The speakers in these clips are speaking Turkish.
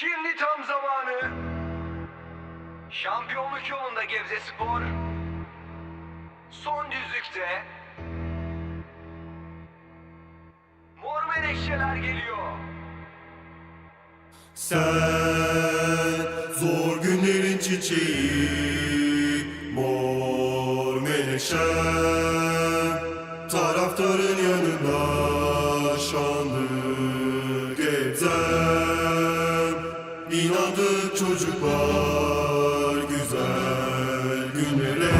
Şimdi tam zamanı. Şampiyonluk yolunda Gebze Spor. Son düzlükte. Mor menekşeler geliyor. Sen zor günlerin çiçeği Mor menekşen Taraftarın yanında şanlı gebzen İnandık çocuklar güzel günlere.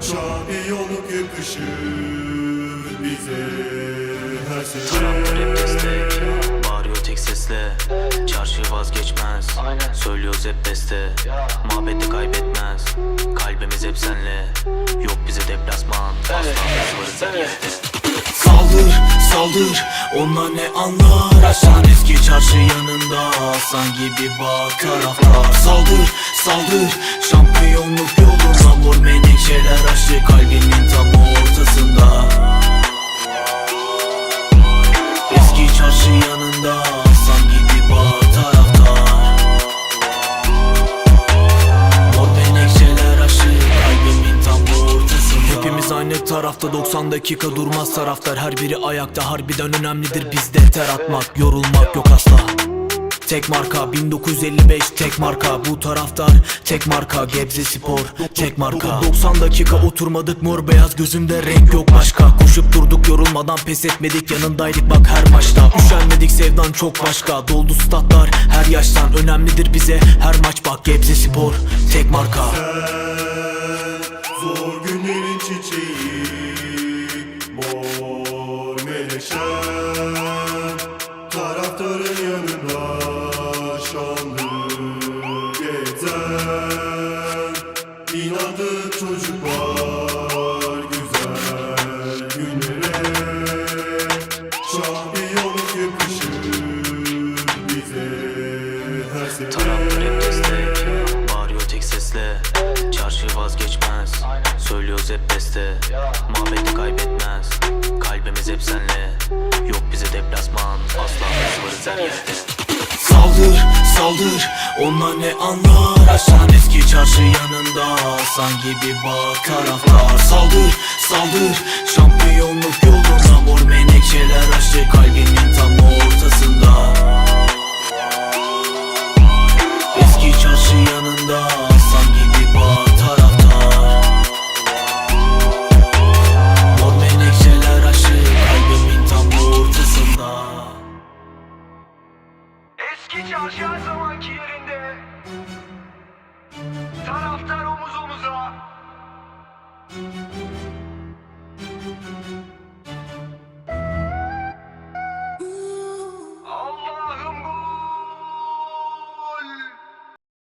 Şampiyonluk yakışır bize her Taraftar sene. Hep destek Bağırıyor tek sesle. Çarşı vazgeçmez Söylüyoruz hep beste. Muhabbeti kaybetmez Kalbimiz hep senle. Yok bize deplasman Asla varız her yerde Saldır, saldır, onlar ne anlar? Aşan eski çarşı yanında Aslan gibi bak taraftar Saldır, saldır, şampiyonluk yolunda Mor menekşeler açtı kalbimin aynı tarafta 90 dakika durmaz taraftar. Her biri ayakta harbiden önemlidir bizde ter atmak. Yorulmak yok asla. Tek marka 1955 tek marka. Bu taraftar tek marka Gebze Spor tek marka. 90 dakika oturmadık mor beyaz gözümde renk yok başka. Koşup durduk yorulmadan pes etmedik yanındaydık bak her maçta. Üşenmedik sevdan çok başka. Doldu statlar her yaştan. Önemlidir bize her maç bak Gebze Spor tek marka Menekşen Taraftarın yanında Şanlı gezen İnandık çocuklar Güzel günlere. Şampiyonluk yakışır bize her sene. Taraftar hep destek Bağırıyor tek sesle Çarşı vazgeçmez. Söylüyoruz hep beste. Muhabbeti kaybetmez. Kalbimiz hep senle. Yok bize deplasman. Asla biz varız her yerde. Saldır, saldır. Onlar ne anlar? Aşan eski çarşı yanında. Aslan gibi bak taraftar. Saldır, saldır. Şampiyonluk yoluna Mor menekşeler açtı kalbimin tam ortasında. Eski çarşı yanında Eski çarşı her zamanki yerinde. Taraftar omuz omuza.